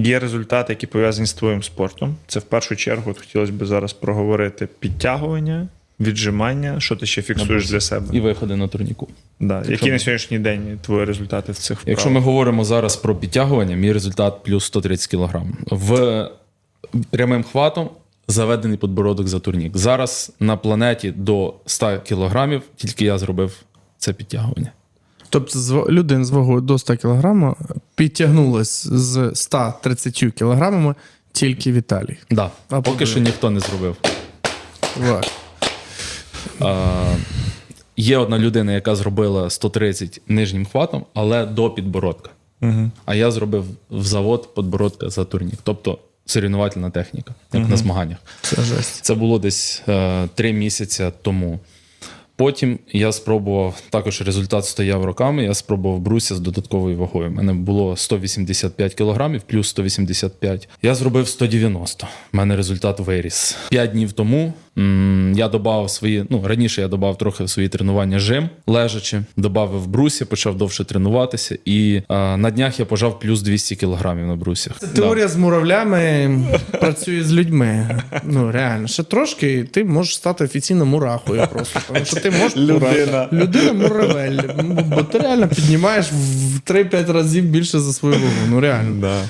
Є результати, які пов'язані з твоїм спортом. Це в першу чергу от хотілося б зараз проговорити підтягування, віджимання, що ти ще фіксуєш для себе. І виходи на турніку. Да. Які на сьогоднішній день твої результати в цих вправах? Якщо ми говоримо зараз про підтягування, мій результат плюс 130 кг. В прямим хватом заведений подбородок за турнік. Зараз на планеті до 100 кг тільки я зробив це підтягування. Тобто з людина з вагою до 100 кг підтягнулась з 130 кілограмами тільки Віталій. Да. А Поки що ніхто не зробив. Так. А, є одна людина, яка зробила 130 нижнім хватом, але до підбородка. Угу. А я зробив в завод подбородка за турнік. Тобто соревнувальна техніка, як на змаганнях. Це жесть. Це було десь е, три місяці тому. Потім я спробував також результат стояв роками. Я спробував бруся з додатковою вагою. У мене було 185 кілограмів, плюс 185. Я зробив 190. У мене результат виріс. П'ять днів тому м, я додав свої. Ну раніше я додав трохи в свої тренування жим лежачи, додав брусі, почав довше тренуватися. І е, на днях я пожав плюс 200 кілограмів на брусях. Теорія з муравлями працює з людьми. Ну реально, ще трошки, ти можеш стати офіційно мурахою просто. Тому що ти можеш Людина. Людина муравель. Бо ти реально піднімаєш в 3-5 разів більше за свою вагу. Ну реально. Да.